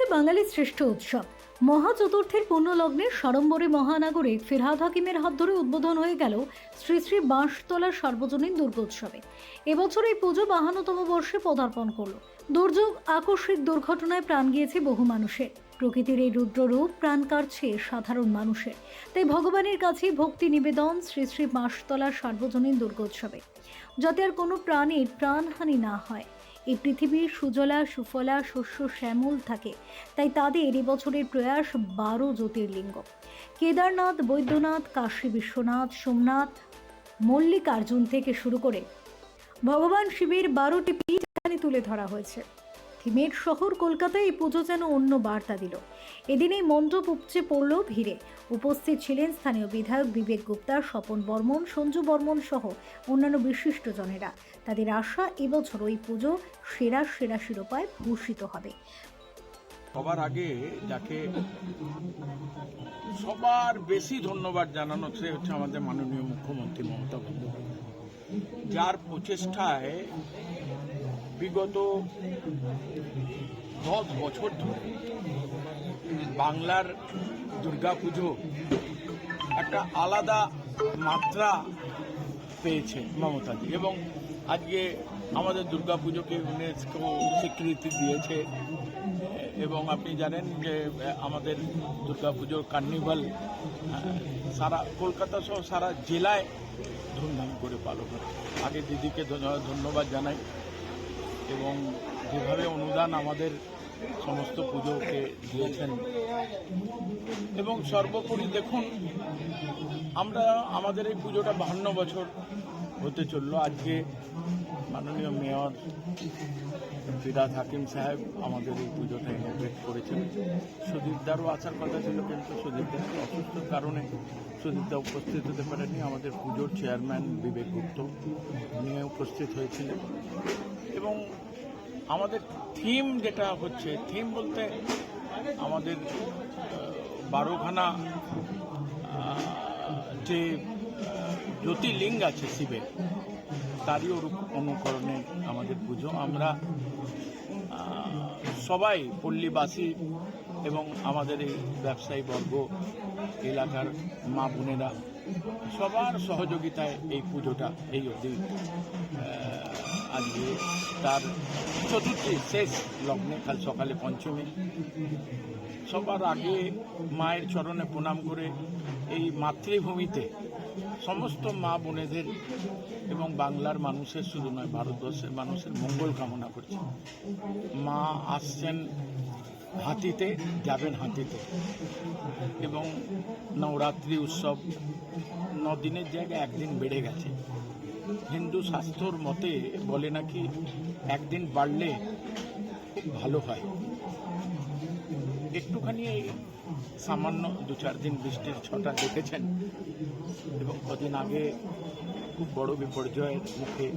চলছে বাঙালির শ্রেষ্ঠ উৎসব। মহা চতুর্থীর পুণ্যলগ্নে সাড়ম্বরে মহানাগরিক ফিরহাদ হাকিমের হাত ধরে উদ্বোধন হয়ে গেল শ্রী শ্রী বাঁশতলার সার্বজনীন দুর্গোৎসবে। এবছর এই পুজো বাহান্নতম বর্ষে পদার্পণ করল। দুর্যোগ, আকস্মিক দুর্ঘটনায় প্রাণ গিয়েছে বহু মানুষের। প্রকৃতির এই রুদ্ররূপ প্রাণ কাটছে সাধারণ মানুষের। তাই ভগবানের কাছে ভক্তি নিবেদন শ্রী শ্রী বাঁশতলার সার্বজনীন দুর্গোৎসবে। যাতে আর কোনো প্রাণীর প্রাণহানি না হয়। এই পৃথিবীর সুজলা, সুফলা, শস্য, শ্যামল থাকে। তাই তাদের এবছরের প্রয়াস বারো জ্যোতির্লিঙ্গ। কেদারনাথ, বৈদ্যনাথ, কাশী বিশ্বনাথ, সোমনাথ, মল্লিকার্জুন থেকে শুরু করে ভগবান শিবের বারোটি পীঠ এখানে তুলে ধরা হয়েছে। থিমের শহর কলকাতায় এই পুজো যেন অন্য বার্তা দিল। এদিন এই মণ্ডপ উপচে পড়ল ভিড়ে। উপস্থিত ছিলেন স্থানীয় বিধায়ক বিবেক গুপ্তা, স্বপন বর্মন, সঞ্জু বর্মন সহ অন্যান্য বিশিষ্টজনেরা তাদের আশা, এবছর ওই পুজো সেরা সেরা শিরোপায় ভূষিত হবে। সবার আগে যাকে সবার বেশি ধন্যবাদ জানানো, সে হচ্ছে আমাদের মাননীয় মুখ্যমন্ত্রী মমতা বন্দ্যোপাধ্যায়। যার প্রচেষ্টায় বিগত দশ বছর ধরে বাংলার দুর্গাপুজো একটা আলাদা মাত্রা পেয়েছে মমতাজি এবং আজকে আমাদের দুর্গাপুজোকে ইউনেস্কো স্বীকৃতি দিয়েছে। এবং আপনি জানেন যে আমাদের দুর্গাপুজোর কার্নিভাল সারা কলকাতা সহ সারা জেলায় ধুমধাম করে পালন হয় আগে দিদিকে ধন্য- ধন্যবাদ জানাই। এবং যেভাবে অনুদান আমাদের সমস্ত পুজোকে দিয়েছেন। এবং সর্বোপরি দেখুন, আমরা আমাদের এই পুজোটা বাহান্ন বছর হতে চলল। আজকে মাননীয় মেয়র ফিরাদ হাকিম সাহেব আমাদের এই পুজোটা ইনোভেট করেছেন। সুদীপদারও আসার কথা ছিল, কিন্তু সুদীপদার অসুস্থর কারণে সুদীপদা উপস্থিত হতে পারেনি আমাদের পুজোর চেয়ারম্যান বিবেক গুপ্ত নিয়ে উপস্থিত হয়েছিলেন। এবং আমাদের থিম যেটা হচ্ছে থিম বলতে আমাদের বারোখানা যে জ্যোতির্লিঙ্গ আছে শিবের তারই অনু- অনুকরণে আমাদের পুজো। আমরা সবাই পল্লীবাসী এবং আমাদের এই ব্যবসায়ী বর্গ, এলাকার মা বোনেরা সবার সহযোগিতায় এই পুজোটা এই অবধি আজকে তার চতুর্থী শেষ লগ্নে কাল সকালে পঞ্চমী। সবার আগে মায়ের চরণে প্রণাম করে এই মাতৃভূমিতে সমস্ত মা বোনেদের এবং বাংলার মানুষের, শুধু নয়, ভারতবর্ষের মানুষের মঙ্গল কামনা করছি। মা আসছেন হাতিতে, যাবেন হাতিতে। এবং নবরাত্রি উৎসব দিনের জায়গায় একদিন বেড়ে গেছে। হিন্দু শাস্ত্রর মতে বলে নাকি, একদিন বাড়লে ভালো হয়। একটুখানি সামান্য দু চার দিন বৃষ্টির ছটা দেখেছেন। এবং কদিন আগে খুব বড় বিপর্যয়ের মুখে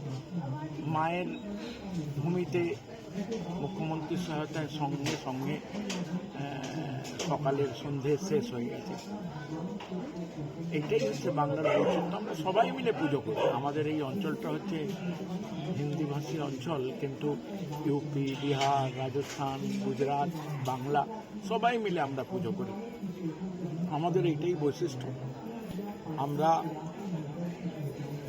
মায়ের ভূমিতে মুখ্যমন্ত্রীর সহায়তায় সঙ্গে সঙ্গে সকালের সন্ধে শেষ হয়ে গেছে। এটাই হচ্ছে বাংলার বৈচিত্র্য। আমরা সবাই মিলে পুজো করি। আমাদের এই অঞ্চলটা হচ্ছে হিন্দিভাষী অঞ্চল, কিন্তু ইউপি, বিহার, রাজস্থান, গুজরাট, বাংলা সবাই মিলে আমরা পুজো করি। আমাদের এইটাই বৈশিষ্ট্য। আমরা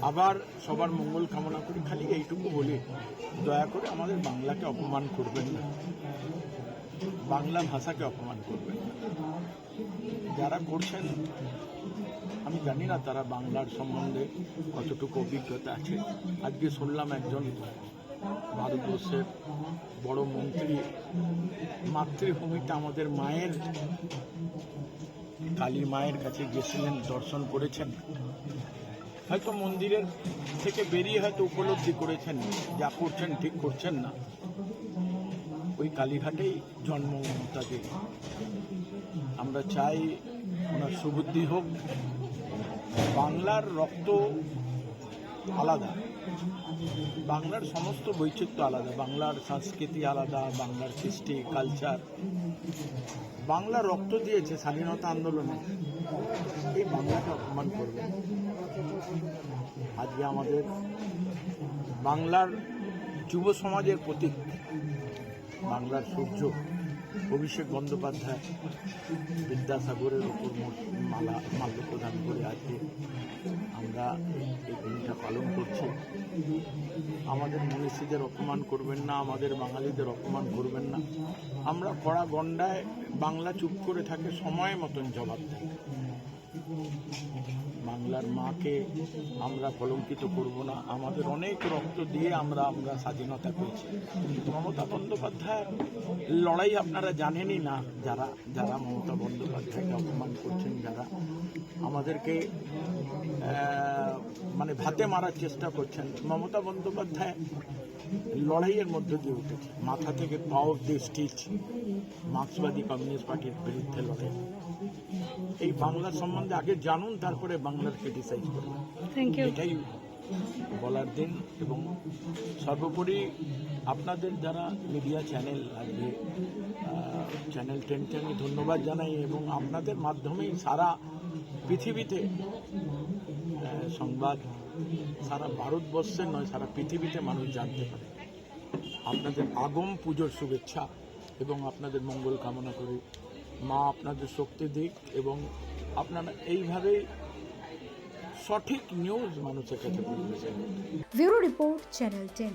আবার সবার মঙ্গল কামনা করি খালি এইটুকু বলি, দয়া করে আমাদের বাংলাকে অপমান করবেন না। বাংলা ভাষাকে অপমান করবেন যারা করছেন, আমি জানি না তারা বাংলার সম্বন্ধে কতটুকু অভিজ্ঞতা আছে। আজকে শুনলাম একজন ভারতবর্ষের বড় মন্ত্রী, মাতৃভূমিটা আমাদের মায়ের, কালী মায়ের কাছে গেছিলেন দর্শন করেছেন। হয়তো মন্দিরের থেকে বেরিয়ে হয়তো উপলব্ধি করেছেন, যা করছেন, ঠিক করছেন না। ওই কালীঘাটেই জন্ম মমতাজের আমরা চাই ওনার সুবুদ্ধি হোক। বাংলার রক্ত আলাদা। বাংলার সমস্ত বৈচিত্র্য আলাদা। বাংলার সংস্কৃতি আলাদা, বাংলার সৃষ্টি কালচার বাংলা রক্ত দিয়েছে স্বাধীনতা আন্দোলনে। এই বাংলাকে অপমান করবে। আজকে আমাদের বাংলার যুব সমাজের প্রতীক বাংলার সূর্য। অভিষেক বন্দ্যোপাধ্যায় বিদ্যাসাগরের ওপর মালা মাল্য প্রদান করে আজকে আমরা এই দিনটা পালন করছি। আমাদের মনীষীদের অপমান করবেন না, আমাদের বাঙালিদের অপমান করবেন না। আমরা কড়া গন্ডায় বাংলা চুপ করে থাকে, সময় মতন জবাব দেয় বাংলার মাকে আমরা কলঙ্কিত করব না। আমাদের অনেক রক্ত দিয়ে আমরা আমরা স্বাধীনতা পেয়েছি। মমতা বন্দ্যোপাধ্যায়ের লড়াই আপনারা জানেনই না, যারা যারা মমতা বন্দ্যোপাধ্যায়কে অপমান করছেন, যারা আমাদেরকে মানে ভাতে মারার চেষ্টা করছেন। মমতা বন্দ্যোপাধ্যায় লড়াইয়ের মধ্য দিয়ে উঠেছে। মাথা থেকে পাও দিয়ে স্টিচ মার্ক্সবাদী কমিউনিস্ট পার্টির বিরুদ্ধে লড়াই। এই বাংলা সম্বন্ধে আগে জানুন, তারপরে বাংলার ক্রিটিসাইজ করবেন থ্যাংক ইউ এটাই বলার দিন এবং সর্বোপরি আপনাদের যারা মিডিয়া চ্যানেল আজকে চ্যানেল টেনকে আমি ধন্যবাদ জানাই এবং আপনাদের মাধ্যমেই সারা পৃথিবীতে সংবাদ সারা ভারতবর্ষের নয় সারা পৃথিবীতে মানুষ জানতে পারে। আপনাদের আগম পুজোর শুভেচ্ছা এবং আপনাদের মঙ্গল কামনা করি। মা আপনাদের শক্তি দিক এবং আপনারা এইভাবেই সঠিক নিউজ মানুষের কাছে পৌঁছে ব্যুরো রিপোর্ট চ্যানেল টেন।